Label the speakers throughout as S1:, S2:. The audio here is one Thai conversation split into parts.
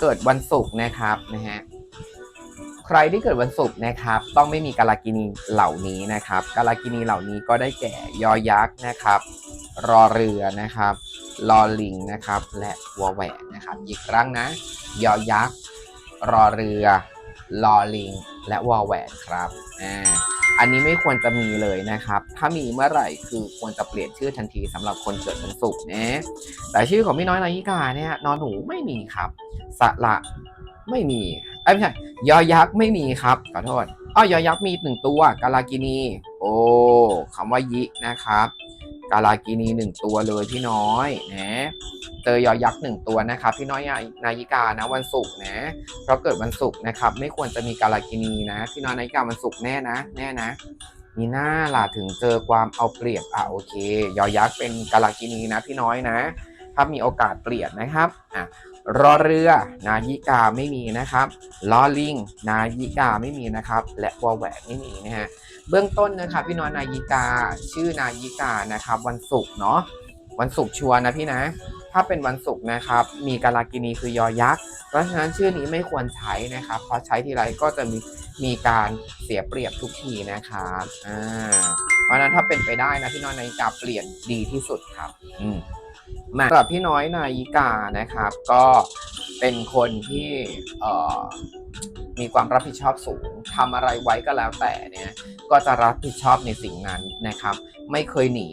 S1: เกิดวันศุกร์นะครับนะฮะใครที่เกิดวันศุกร์นะครับ ต้องไม่มีกาลากินีเหล่านี้นะครับกาลากินีเหล่านี้ก็ได้แก่ยอยักษ์นะครับ รอเรือนะครับลอลิงนะครับ และวอแหวนนะครับอีกครั้งนะ ยอยักษ์ รอเรือลอลิง และวอลแหวนครับอ่าอันนี้ไม่ควรจะมีเลยนะครับ ถ้ามีเมื่อไหร่คือควรจะเปลี่ยนชื่อทันทีสำหรับคนเกิดวันศุกร์นะแต่ชื่อของพี่น้อยนายิกาเนี่ยนอนหนูไม่มีครับสระไม่มีเอ้ยไม่ใช่ยอยักษ์ไม่มีครับขอโทษอ้อยอยักษ์มีหนึ่งตัวกาลากินี โอ้คำว่ายินะครับ กาลากินีหนึ่งตัวเลยพี่น้อยนะเจอยอยักษ์หนึ่งตัวนะครับพี่น้อยนายิกานะวันศุกร์นะเพราะเกิดวันศุกร์นะครับ ไม่ควรจะมีกาลากินีนะพี่น้อยนายิกาวันศุกร์แน่นะ แน่นะมีหน้าล่ะถึงเจอความเอาเปรียบอะโอเค ยอยักษ์เป็นกาลากินีนะพี่น้อยนะ ถ้ามีโอกาสเปลี่ยนนะครับอะ รอเรือ นายิกาไม่มีนะครับลอลิง นายิกาไม่มีนะครับ และวอแหวนไม่มีนะฮะเบื้องต้นนะครับพี่น้อยนายิกาชื่อนายิกานะครับ วันศุกร์เนาะวันศุกร์ชัวร์นะพี่นะ ถ้าเป็นวันศุกร์นะครับ มีกาลากินีคือยอยักษ์ เพราะฉะนั้นชื่อนี้ไม่ควรใช้นะครับเพราะใช้ทีไรก็จะมีมีการเสียเปรียบทุกทีนะครับอ่าเพราะฉะนั้นถ้าเป็นไปได้นะพี่น้อยนายิกาเปลี่ยนดีที่สุดครับ อืม มาสำหรับพี่น้อยนายิกานะครับ ก็เป็นคนที่มีความรับผิดชอบสูงทำอะไรไว้ก็แล้วแต่เนี่ยก็จะรับผิดชอบในสิ่งนั้นนะครับ ไม่เคยหนี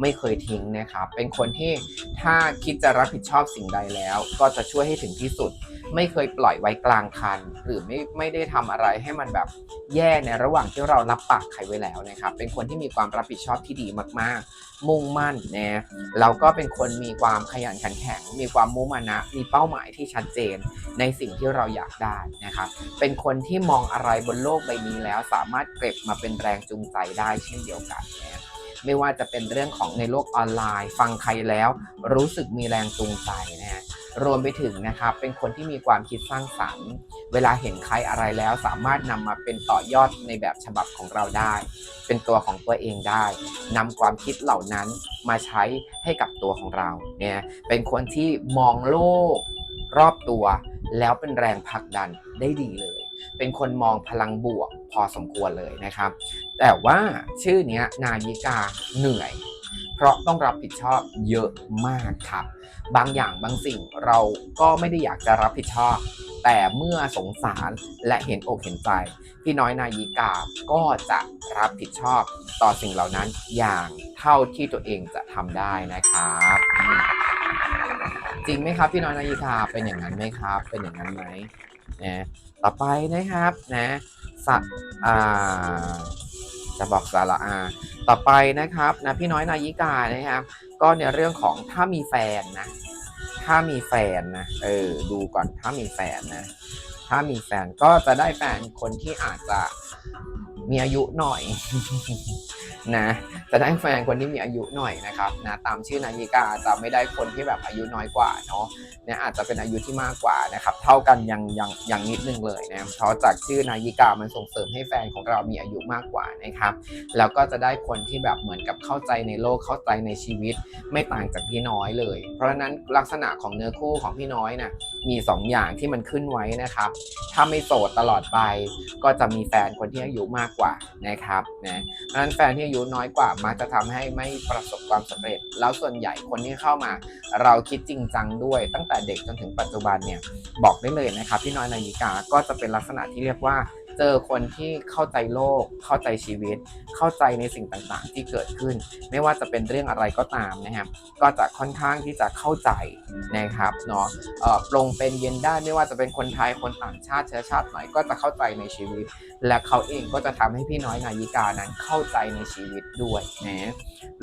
S1: ไม่เคยทิ้งนะครับ เป็นคนที่ถ้าคิดจะรับผิดชอบสิ่งใดแล้ว ก็จะช่วยให้ถึงที่สุด ไม่เคยปล่อยไว้กลางคัน หรือไม่ไม่ได้ทำอะไรให้มันแบบแย่ในระหว่างที่เรารับปากใครไว้แล้วนะครับ เป็นคนที่มีความรับผิดชอบที่ดีมากๆ มุ่งมั่นนะเราก็เป็นคนมีความขยันขันแข็ง มีความมุ่งมานะ มีเป้าหมายที่ชัดเจนในสิ่งที่เราอยากได้นะครับ เป็นคนที่มองอะไรบนโลกใบนี้แล้วสามารถเก็บมาเป็นแรงจูงใจได้เช่นเดียวกันนะไม่ว่าจะเป็นเรื่องของในโลกออนไลน์ ฟังใครแล้ว รู้สึกมีแรงจูงใจนะฮะรวมไปถึงนะครับเป็นคนที่มีความคิดสร้างสรรค์ เวลาเห็นใครอะไรแล้วสามารถนำมาเป็นต่อยอดในแบบฉบับของเราได้ เป็นตัวของตัวเองได้นำความคิดเหล่านั้นมาใช้ให้กับตัวของเราเนี่ยเป็นคนที่มองโลกรอบตัว แล้วเป็นแรงผลักดันได้ดีเลย เป็นคนมองพลังบวกพอสมควรเลยนะครับ แต่ว่าชื่อนี้นายิกาเหนื่อย เพราะต้องรับผิดชอบเยอะมากครับ บางอย่างบางสิ่งเราก็ไม่ได้อยากจะรับผิดชอบ แต่เมื่อสงสารและเห็นอกเห็นใจ พี่น้อยนายิกาก็จะรับผิดชอบต่อสิ่งเหล่านั้นอย่างเท่าที่ตัวเองจะทำได้นะครับจริงไหมครับพี่น้อยนายิกาเป็นอย่างนั้นไหมครับ เป็นอย่างนั้นไหม นะต่อไปนะครับนะสะอ่าจะบอกสาระอาต่อไปนะครับนะพี่น้อยนายิกานะครับ ก็ในเรื่องของถ้ามีแฟนนะ ถ้ามีแฟนนะเออดูก่อนถ้ามีแฟนนะ ถ้ามีแฟนก็จะได้แฟนคนที่อาจจะมีอายุหน่อยนะจะได้แฟนคนที่มีอายุหน่อยนะครับนะตามชื่อนายิกาจะไม่ได้คนที่แบบอายุน้อยกว่าเนาะเนี่ยอาจจะเป็นอายุที่มากกว่านะครับ เท่ากันยังยังยังนิดนึงเลยนะเพราะจากชื่อนายิกามันส่งเสริมให้แฟนของเรามีอายุมากกว่านะครับ แล้วก็จะได้คนที่แบบเหมือนกับเข้าใจในโลกเข้าใจในชีวิต ไม่ต่างจากพี่น้อยเลย เพราะฉะนั้นลักษณะของเนื้อคู่ของพี่น้อยน่ะมี 2 อย่างที่มันขึ้นไว้นะครับถ้าไม่โสดตลอดไป ก็จะมีแฟนคนที่อายุมากกว่านะครับนะเพราะฉะนั้นแฟนที่อายุน้อยกว่ามักจะทำให้ไม่ประสบความสำเร็จ แล้วส่วนใหญ่คนที่เข้ามา เราคิดจริงจังด้วย ตั้งแต่เด็กจนถึงปัจจุบันเนี่ยบอกได้เลยนะครับพี่น้อยนายิกาก็จะเป็นลักษณะที่เรียกว่า เจอคนที่เข้าใจโลก เข้าใจชีวิต เข้าใจในสิ่งต่างๆ ที่เกิดขึ้น ไม่ว่าจะเป็นเรื่องอะไรก็ตามนะครับ ก็จะค่อนข้างที่จะเข้าใจนะครับเนาะเอ่อปรงเป็นเย็นได้ไม่ว่าจะเป็นคนไทยคนต่างชาติเชื้อชาติไหนก็จะเข้าใจในชีวิต และเขาเองก็จะทำให้พี่น้อยนายิกานั้นเข้าใจในชีวิตด้วยนะ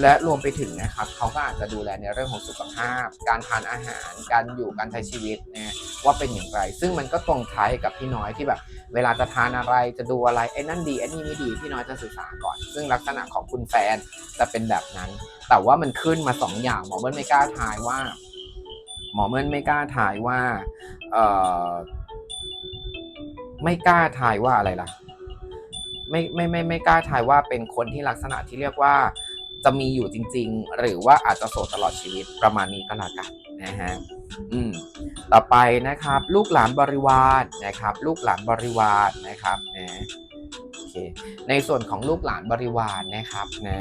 S1: และรวมไปถึงนะครับเขาก็อาจจะดูแลในเรื่องของสุขภาพ การทานอาหาร การอยู่การใช้ชีวิตนะว่าเป็นอย่างไร ซึ่งมันก็ตรงท้ายกับพี่น้อยที่แบบ เวลาจะทานอะไรจะดูอะไรไอ้นั่นดีไอ้นี่ไม่ดีพี่น้อยจะศึกษาก่อน ซึ่งลักษณะของคุณแฟนจะเป็นแบบนั้น แต่ว่ามันขึ้นมาสองอย่างหมอเบิ้ลไม่กล้าทายว่า หมอเบิ้ลไม่กล้าทายว่าเออไม่กล้าทายว่าอะไรล่ะไม่ไม่ไม่ไม่กล้าทายว่าเป็นคนที่ลักษณะที่เรียกว่า จะมีอยู่จริง ๆ หรือว่าอาจจะโสดตลอดชีวิตประมาณนี้ก็แล้วกันนะฮะอืมต่อไปนะครับ ลูกหลานบริวารนะครับ ลูกหลานบริวารนะครับนะโอเคในส่วนของลูกหลานบริวารนะครับนะ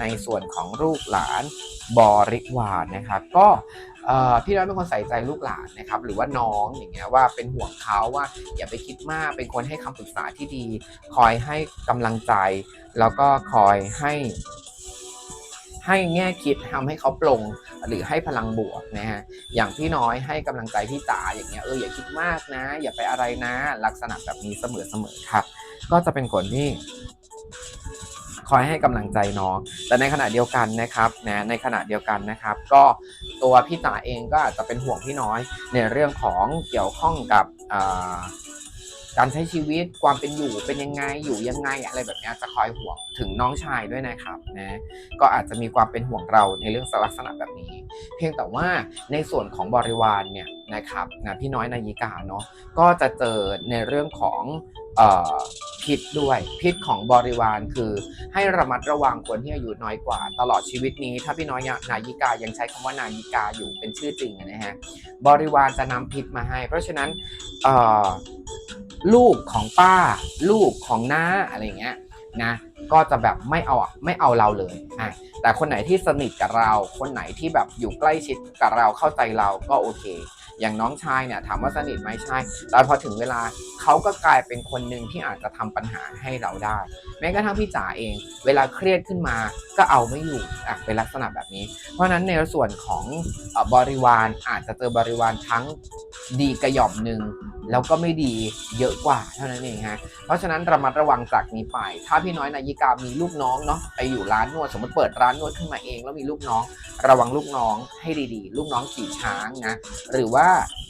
S1: ในส่วนของลูกหลานบริวารนะครับ ก็พี่น้อยเป็นคนใส่ใจลูกหลานนะครับ หรือว่าน้องอย่างเงี้ยว่าเป็นห่วงเขาว่าอย่าไปคิดมากเป็นคนให้คำปรึกษาที่ดี คอยให้กำลังใจ แล้วก็คอยให้ ให้แง่คิดทำให้เขาปลงหรือให้พลังบวกนะฮะอย่างพี่น้อยให้กำลังใจพี่จ๋าอย่างเงี้ยเอออย่าคิดมากนะ อย่าไปอะไรนะ ลักษณะแบบนี้เสมอๆครับก็จะเป็นคนที่คอยให้กำลังใจน้อง แต่ในขณะเดียวกันนะครับนะในขณะเดียวกันนะครับ ก็ตัวพี่จ๋าเองก็อาจจะเป็นห่วงพี่น้อยในเรื่องของเกี่ยวข้องกับอ่า การใช้ชีวิตความเป็นอยู่เป็นยังไงอยู่ยังไงอะไรแบบนี้จะคอยห่วงถึงน้องชายด้วยนะครับนะก็อาจจะมีความเป็นห่วงเราในเรื่องลักษณะแบบนี้ เพียงแต่ว่าในส่วนของบริวารเนี่ยนะครับนะพี่น้อยนายิกาเนาะก็จะเจอในเรื่องของพิษด้วยพิษของบริวารคือให้ระมัดระวังคนที่อายุน้อยกว่า ตลอดชีวิตนี้ ถ้าพี่น้อยนายิกายังใช้คำว่านายิกาอยู่เป็นชื่อจริงนะฮะบริวารจะนำพิษมาให้ เพราะฉะนั้น ลูกของป้า ลูกของน้าอะไรเงี้ยนะก็จะแบบไม่เอาไม่เอาเราเลยอะแต่คนไหนที่สนิทกับเรา คนไหนที่แบบอยู่ใกล้ชิดกับเราเข้าใจเราก็โอเค อย่างน้องชายเนี่ยถามว่าสนิทไหมใช่แต่พอถึงเวลาเขาก็กลายเป็นคนหนึ่งที่อาจจะทำปัญหาให้เราได้ แม้กระทั่งพี่จ๋าเอง เวลาเครียดขึ้นมาก็เอาไม่อยู่อะเป็นลักษณะแบบนี้ เพราะฉะนั้นในส่วนของเอ่อบริวารอาจจะเจอบริวารทั้งดีกระหย่อมหนึ่ง แล้วก็ไม่ดีเยอะกว่าเท่านั้นเองฮะเพราะฉะนั้นระมัดระวังจากนี้ไป ถ้าพี่น้อยนายิกามีลูกน้องเนาะไปอยู่ร้านนวดสมมติเปิดร้านนวดขึ้นมาเองแล้วมีลูกน้อง ระวังลูกน้องให้ดีๆ ลูกน้องขี่ช้างนะหรือว่า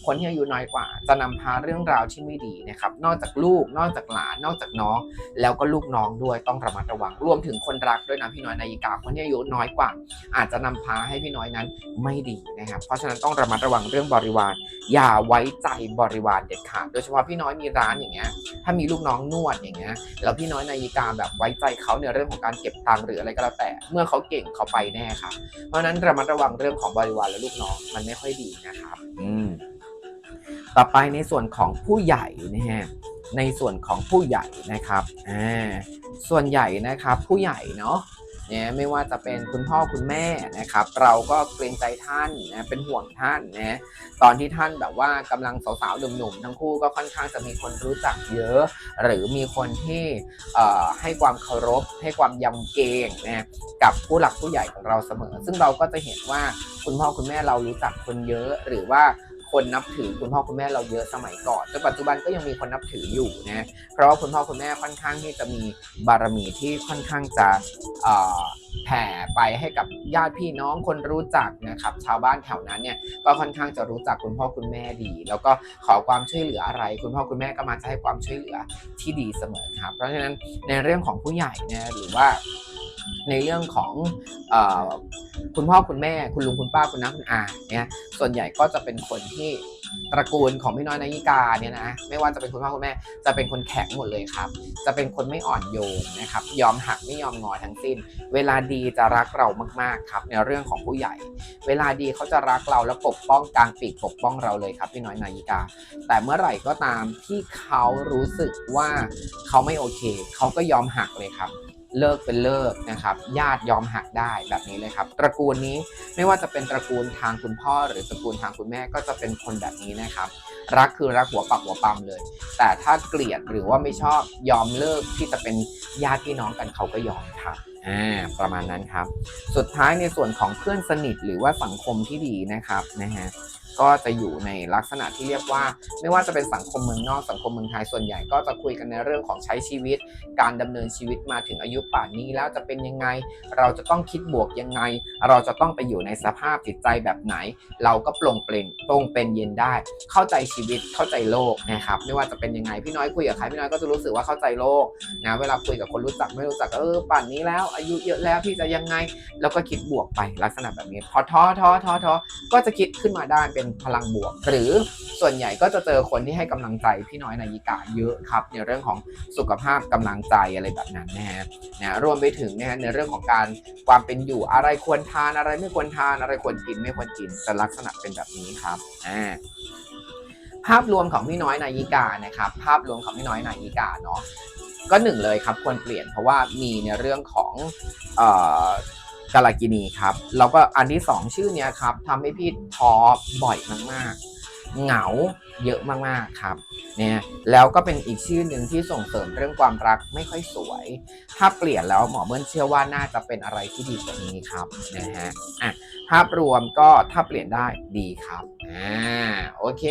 S1: คนที่อายุน้อยกว่า จะนำพาเรื่องราวที่ไม่ดีนะครับนอกจากลูกนอกจากหลานนอกจากน้อง แล้วก็ลูกน้องด้วยต้องระมัดระวังรวมถึงคนรักด้วยนะพี่น้อยนายิกาคนที่อายุน้อยกว่า อาจจะนำพาให้พี่น้อยนั้นไม่ดีนะครับเพราะฉะนั้นต้องระมัดระวังเรื่องบริวารอย่าไว้ใจบริวารเด็ดขาดโดยเฉพาะพี่น้อยมีร้านอย่างเงี้ย ถ้ามีลูกน้องนวดอย่างเงี้ย แล้วพี่น้อยนายิกาแบบไว้ใจเขาในเรื่องของการเก็บตังค์หรืออะไรก็แล้วแต่ เมื่อเขาเก่งเขาไปแน่ครับเพราะนั้นระมัดระวังเรื่องของบริวารและลูกน้องมันไม่ค่อยดีนะครับอืมต่อไปในส่วนของผู้ใหญ่นะฮะ ในส่วนของผู้ใหญ่นะครับ อ่า ส่วนใหญ่นะครับผู้ใหญ่เนาะ นี่ยไม่ว่าจะเป็นคุณพ่อคุณแม่นะครับ เราก็เกรงใจท่านนะเป็นห่วงท่านนะตอนที่ท่านแบบว่ากำลังสาวๆหนุ่มๆทั้งคู่ก็ค่อนข้างจะมีคนรู้จักเยอะ หรือมีคนที่ให้ความเคารพ ให้ความยำเกรงนะกับผู้หลักผู้ใหญ่ของเราเสมอ ซึ่งเราก็จะเห็นว่าคุณพ่อคุณแม่เรารู้จักคนเยอะหรือว่า คนนับถือคุณพ่อคุณแม่เราเยอะสมัยก่อนจนปัจจุบันก็ยังมีคนนับถืออยู่นะเพราะว่าคุณพ่อคุณแม่ค่อนข้างที่จะมีบารมีที่ค่อนข้างจะแผ่ไปให้กับญาติพี่น้องคนรู้จักนะครับ ชาวบ้านแถวนั้นเนี่ยก็ค่อนข้างจะรู้จักคุณพ่อคุณแม่ดี แล้วก็ขอความช่วยเหลืออะไร คุณพ่อคุณแม่ก็มาจะให้ความช่วยเหลือที่ดีเสมอครับ เพราะฉะนั้นในเรื่องของผู้ใหญ่เนี่ยหรือว่า ในเรื่องของอคุณพ่อคุณแม่คุณลุงคุณป้าคุณน้าคุณอาเนี่ยส่วนใหญ่ก็จะเป็นคนที่ตระกูลของพี่น้อยนายิกาเนี่ยนะไม่ว่าจะเป็นคุณพ่อคุณแม่จะเป็นคนแข็งหมดเลยครับ จะเป็นคนไม่อ่อนโยนนะครับ ยอมหักไม่ยอมงอทั้งสิ้น เวลาดีจะรักเรามากๆครับ ในเรื่องของผู้ใหญ่ เวลาดีเขาจะรักเราแล้วปกป้องกลางปีกปกป้องเราเลยครับพี่น้อยนายิกา แต่เมื่อไหร่ก็ตามที่เขารู้สึกว่าเขาไม่โอเค เขาก็ยอมหักเลยครับ เลิกเป็นเลิกนะครับ ญาติยอมหักได้แบบนี้เลยครับ ตระกูลนี้ไม่ว่าจะเป็นตระกูลทางคุณพ่อ หรือตระกูลทางคุณแม่ก็จะเป็นคนแบบนี้นะครับ รักคือรักหัวปักหัวปั๊มเลย แต่ถ้าเกลียดหรือว่าไม่ชอบยอมเลิกที่จะเป็นญาติพี่น้องกันเขาก็ยอมครับอ่าประมาณนั้นครับ สุดท้ายในส่วนของเพื่อนสนิทหรือว่าสังคมที่ดีนะครับนะฮะ ก็จะอยู่ในลักษณะที่เรียกว่า ไม่ว่าจะเป็นสังคมเมืองนอกสังคมเมืองไทยส่วนใหญ่ก็จะคุยกันในเรื่องของใช้ชีวิต การดำเนินชีวิตมาถึงอายุป่านนี้แล้วจะเป็นยังไง เราจะต้องคิดบวกยังไง เราจะต้องไปอยู่ในสภาพจิตใจแบบไหน เราก็ปลงเปล่งตรงเป็นเย็นได้ เข้าใจชีวิตเข้าใจโลกนะครับไม่ว่าจะเป็นยังไงพี่น้อยคุยกับใครพี่น้อยก็จะรู้สึกว่าเข้าใจโลกนะเวลาคุยกับคนรู้จักไม่รู้จักเออป่านนี้แล้ว อายุเยอะแล้วพี่จะยังไง แล้วก็คิดบวกไปลักษณะแบบนี้พอท้อท้อท้อท้อก็จะคิดขึ้นมาได้เป็นเป็นพลังบวก หรือส่วนใหญ่ก็จะเจอคนที่ให้กำลังใจพี่น้อยนายิกาเยอะครับ ในเรื่องของสุขภาพกำลังใจอะไรแบบนั้นนะฮะนะรวมไปถึงนะฮะในเรื่องของการความเป็นอยู่อะไรควรทานอะไรไม่ควรทานอะไรควรกินไม่ควรกินจะลักษณะเป็นแบบนี้ครับอ่าภาพรวมของพี่น้อยนายิกานะครับ ภาพรวมของพี่น้อยนายิกาเนาะก็หนึ่งเลยครับควรเปลี่ยนเพราะว่ามีในเรื่องของเอ่อ กาลากินีครับ แล้วก็อันที่สองชื่อเนี้ยครับทำให้พี่ท้อบ่อยมากๆ เหงาเยอะมากๆครับเนี่ยแล้วก็เป็นอีกชื่อหนึ่งที่ส่งเสริมเรื่องความรักไม่ค่อยสวย ถ้าเปลี่ยนแล้วหมอเบิ้ลเชื่อว่าน่าจะเป็นอะไรที่ดีกว่านี้ครับนะฮะอะภาพรวมก็ถ้าเปลี่ยนได้ดีครับอ่าโอเค